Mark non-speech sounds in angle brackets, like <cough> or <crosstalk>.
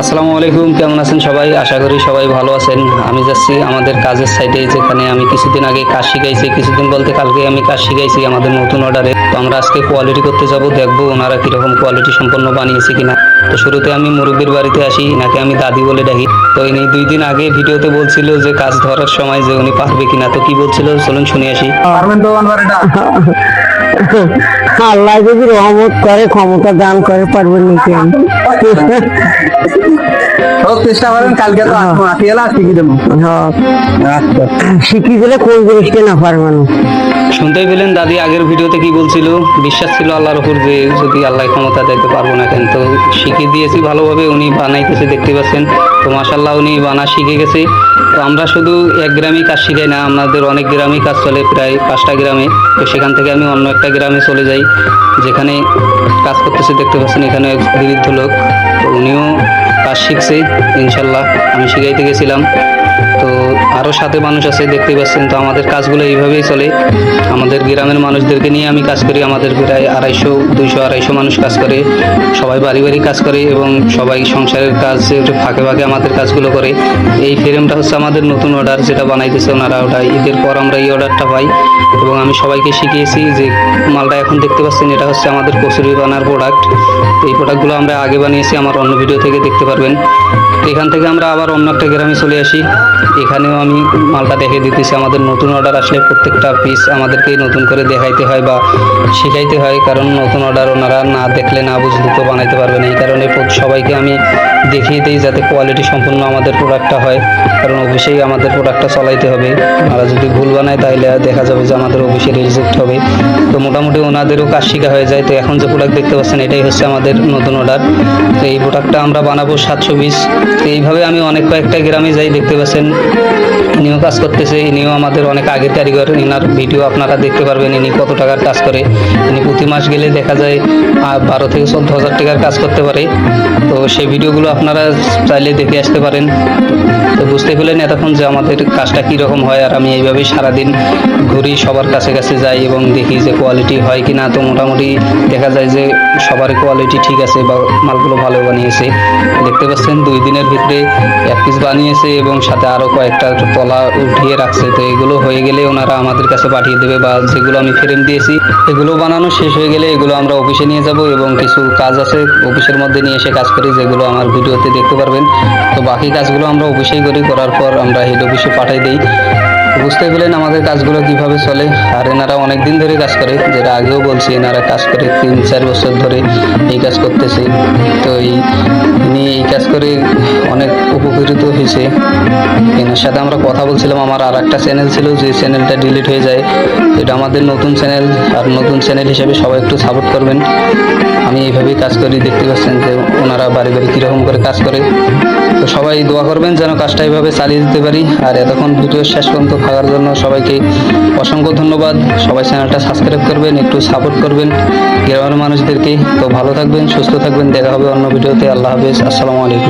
আসসালামু আলাইকুম কেমন আছেন সবাই? আশা করি সবাই ভালো আছেন। আমি যাচ্ছি আমাদের কাজের সাইডে যেখানে আমি কিছুদিন আগে কাজ শিখাইছি। কিছুদিন বলতে কালকে আমি কাজ শিখাইছি আমাদের নতুন অর্ডারে তো আমরা আজকে কোয়ালিটি করতে যাব দেখব ওনারা কীরকম কোয়ালিটি সম্পন্ন বানিয়েছে কিনা। তো শুরুতে আমি মুরব্বীর বাড়িতে আসি নাকি আমি দাদি বলে ডাকি। তো ইনি দুই দিন আগে ভিডিওতে বলছিল যে কাজ ধরার সময় যে উনি পারবে কিনা। তো কি বলছিল? চলুন শুনে আসি। পারবেন তো <laughs> আল্লাহ যদি রহমত করে ক্ষমতা দান করে পারবেন নাকি আমি চেষ্টা করেন কালকে তো আসব শিখি দেবো। হ্যাঁ, আচ্ছা। দিলে কোন জিনিসটা না পারবেন শুনতেই পেলেন দাদি আগের ভিডিওতে কি বলছিল? বিশ্বাস ছিল আল্লাহর উপর যে যদি আল্লাহ ক্ষমতা দিতে পারব না কেন। তো শিখিয়ে দিয়েছি ভালোভাবে উনি বানাইতেছে দেখতে পাচ্ছেন। তো মাসাল্লাহ উনি বানা শিখে গেছে। তো আমরা শুধু এক গ্রামই কাজ শিখাই না আমাদের অনেক গ্রামই কাজ চলে প্রায় পাঁচটা গ্রামে। তো সেখান থেকে আমি অন্য একটা গ্রামে চলে যাই, যেখানে কাজ করতেছে দেখতে পাচ্ছেন এখানে এক বৃদ্ধ লোক। উনিও কাজ শিখছে, ইনশাল্লাহ। আমি শিখাইতে গেছিলাম। আরও সাথে মানুষ আছে দেখতে পাচ্ছেন তো আমাদের কাজগুলো এইভাবেই চলে। আমাদের গ্রামের মানুষদেরকে নিয়ে আমি কাজ করি, আমাদের প্রায় আড়াইশো, দুইশো, আড়াইশো মানুষ কাজ করে। সবাই বাড়ি বাড়ি কাজ করে এবং সবাই সংসারের কাজের ফাঁকে ফাঁকে আমাদের কাজগুলো করে। এই ফ্রেমটা হচ্ছে আমাদের নতুন অর্ডার যেটা বানাইতেছে ওনারা ওটা। ঈদের পর আমরা এই অর্ডারটা পাই এবং আমি সবাইকে শিখিয়েছি যে মালটা এখন দেখতে পাচ্ছেন, এটা হচ্ছে আমাদের কচুরি বানার প্রোডাক্ট এই প্রোডাক্টগুলো আমরা আগে বানিয়েছি, আমার অন্য ভিডিও থেকে দেখতে পারবেন। এখান থেকে আমরা আবার অন্য একটা গ্রামে চলে আসি। এখানেও আমি মালটা দেখে দিতেছি, আমাদের নতুন অর্ডার আসলে প্রত্যেকটা পিস আমাদেরকেই নতুন করে দেখাইতে হয় বা শেখাইতে হয়, কারণ নতুন অর্ডার ওনারা না দেখলে, না বুঝলে তো বানাইতে পারবে না। এই কারণে সবাইকে আমি দেখিয়ে দিই যাতে কোয়ালিটি সম্পূর্ণ আমাদের প্রোডাক্টটা হয়। কারণ অফিসেই আমাদের প্রোডাক্টটা চালাইতে হবে। আর যদি ভুল বানায় তাহলে দেখা যাবে যে আমাদের অফিসে রিজেক্ট হবে। তো মোটামুটি ওনাদেরও কাজ শেখা হয়ে যায়। তো এখন যে প্রোডাক্ট দেখতে পাচ্ছেন, এটাই হচ্ছে আমাদের নতুন অর্ডার তো এই প্রোডাক্টটা আমরা বানাবো সাতশো বিশ তো এইভাবে আমি অনেক কয়েকটা গ্রামে যাই, দেখতে পাচ্ছেন, ইনিও কাজ করতেছে। ইনিও আমাদের অনেক আগের কারিগর। ইনার ভিডিও আপনারা দেখতে পারবেন, ইনি কত টাকার কাজ করে। ইনি প্রতি মাস গেলে দেখা যায় বারো থেকে চোদ্দ হাজার টাকার কাজ করতে পারে। তো সেই ভিডিওগুলো আপনারা চাইলে দেখে আসতে পারেন। তো বুঝতে পেলেন এতক্ষণ যে আমাদের কাজটা কীরকম হয়, আর আমি এইভাবেই সারাদিন ঘুরি, সবার কাছে কাছে যাই এবং দেখি যে কোয়ালিটি হয় কি না তো মোটামুটি দেখা যায় যে সবার কোয়ালিটি ঠিক আছে বা মালগুলো ভালো বানিয়েছে। দেখতে পাচ্ছেন দুই দিনের ভিতরে এক পিস বানিয়েছে এবং সাথে আরও কয়েকটা তলা উঠিয়ে রাখছে। তো এগুলো হয়ে গেলে ওনারা আমাদের কাছে পাঠিয়ে দেবে বা যেগুলো আমি ফ্রেম দিয়েছি, এগুলো বানানো শেষ হয়ে গেলে এগুলো আমরা অফিসে নিয়ে যাব এবং কিছু কাজ আছে অফিসের মধ্যে নিয়ে এসে কাজ করি, যেগুলো আমার ভিডিওতে দেখতে পারবেন। তো বাকি কাজগুলো আমরা অফিসেই করি, করার পর আমরা হেড অফিসে পাঠাই দিই। বুঝতে পেলেন আমাদের কাজগুলো কীভাবে চলে? আর এনারা অনেক দিন ধরে কাজ করে, যেটা আগেও বলছি, এনারা কাজ করে তিন চার বছর ধরে এই কাজ করতেছে। তো এই নিয়ে এই কাজ করে অনেক হয়েছে। এনার সাথে আমরা কথা বলছিলাম। আমার আর একটা চ্যানেল ছিল, যে চ্যানেলটা ডিলিট হয়ে যায়। এটা আমাদের নতুন চ্যানেল আর নতুন চ্যানেল হিসেবে সবাই একটু সাপোর্ট করবেন। আমি এইভাবেই কাজ করি, দেখতে পাচ্ছেন যে ওনারা বাড়ি বাড়ি কীরকম করে কাজ করে। তো সবাই দোয়া করবেন যেন কাজটা এইভাবে চালিয়ে দিতে পারি। আর এতক্ষণ ভিডিও শেষ পর্যন্ত থাকার জন্য সবাইকে অসংখ্য ধন্যবাদ। সবাই চ্যানেলটা সাবস্ক্রাইব করবেন, একটু সাপোর্ট করবেন গ্রামের মানুষদেরকে। তো ভালো থাকবেন, সুস্থ থাকবেন। দেখা হবে অন্য ভিডিওতে। আল্লাহ হাফেজ। আসসালামু আলাইকুম।